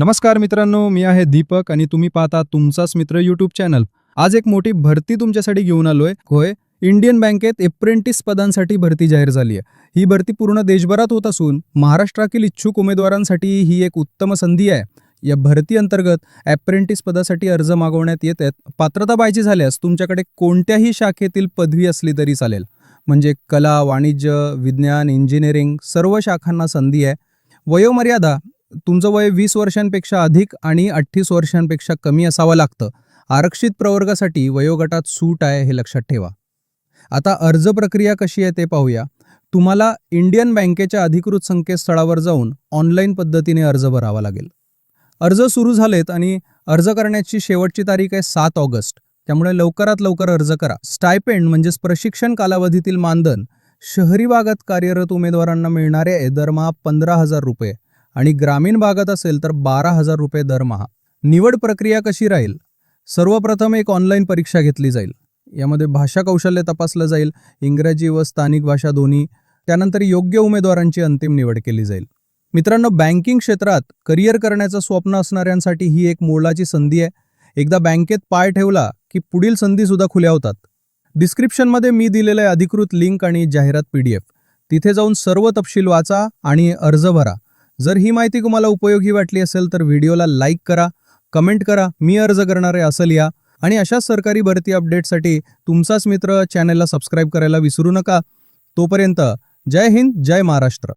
नमस्कार मित्रांनो मी आहे दीपक आणि तुम्ही पाहता तुमचाच मित्र यूट्यूब चॅनल आज एक मोठी भरती तुमच्यासाठी घेऊन आलोय. होय इंडियन बँकेत एप्रेंटिस पदांसाठी भरती जाहीर झाली आहे. ही भरती पूर्ण देशभरात होत असून महाराष्ट्रातील इच्छुक उमेदवारांसाठी ही एक उत्तम संधी आहे. या भरती अंतर्गत ॲप्रेंटिस पदासाठी अर्ज मागवण्यात येत आहेत. पात्रता पाहिजे झाल्यास तुमच्याकडे कोणत्याही शाखेतील पदवी असली तरी चालेल. म्हणजे कला वाणिज्य विज्ञान इंजिनिअरिंग सर्व शाखांना संधी आहे. वयोमर्यादा तुमचं वय वीस वर्षांपेक्षा अधिक आणि अठ्ठीस वर्षांपेक्षा कमी असावं लागतं. आरक्षित प्रवर्गासाठी वयोगटात सूट आहे हे लक्षात ठेवा. आता अर्ज प्रक्रिया कशी आहे ते पाहूया. तुम्हाला इंडियन बँकेच्या अधिकृत संकेतस्थळावर जाऊन ऑनलाईन पद्धतीने अर्ज भरावा लागेल. अर्ज सुरू झालेत आणि अर्ज करण्याची शेवटची तारीख आहे सात ऑगस्ट. त्यामुळे लवकरात लवकर अर्ज करा. स्टायपेंड म्हणजेच प्रशिक्षण कालावधीतील मानधन. शहरी भागात कार्यरत उमेदवारांना मिळणारे आहे दरमहा पंधरा हजार रुपये. आणि ग्रामीण भागात असेल तर बारा हजार रुपये दरमहा निवड प्रक्रिया कशी राहील? सर्वप्रथम एक ऑनलाईन परीक्षा घेतली जाईल. यामध्ये भाषा कौशल्य तपासलं जाईल इंग्रजी व स्थानिक भाषा दोन्ही त्यानंतर योग्य उमेदवारांची अंतिम निवड केली जाईल. मित्रांनो बँकिंग क्षेत्रात करिअर करण्याचं स्वप्न असणाऱ्यांसाठी ही एक मोलाची संधी आहे. एकदा बँकेत पाय ठेवला की पुढील संधीसुद्धा खुल्या होतात. डिस्क्रिप्शनमध्ये मी दिलेलं अधिकृत लिंक आणि जाहिरात पी डी एफ तिथे जाऊन सर्व तपशील वाचा आणि अर्ज भरा. जर ही माहिती तुम्हाला उपयोगी वाटली असेल तर व्हिडिओला लाईक करा कमेंट करा मी अर्ज करणारे असं लिहा आणि अशाच सरकारी भरती अपडेटसाठी तुमचाच मित्र चॅनलला सबस्क्राईब करायला विसरू नका. तोपर्यंत जय हिंद जय महाराष्ट्र.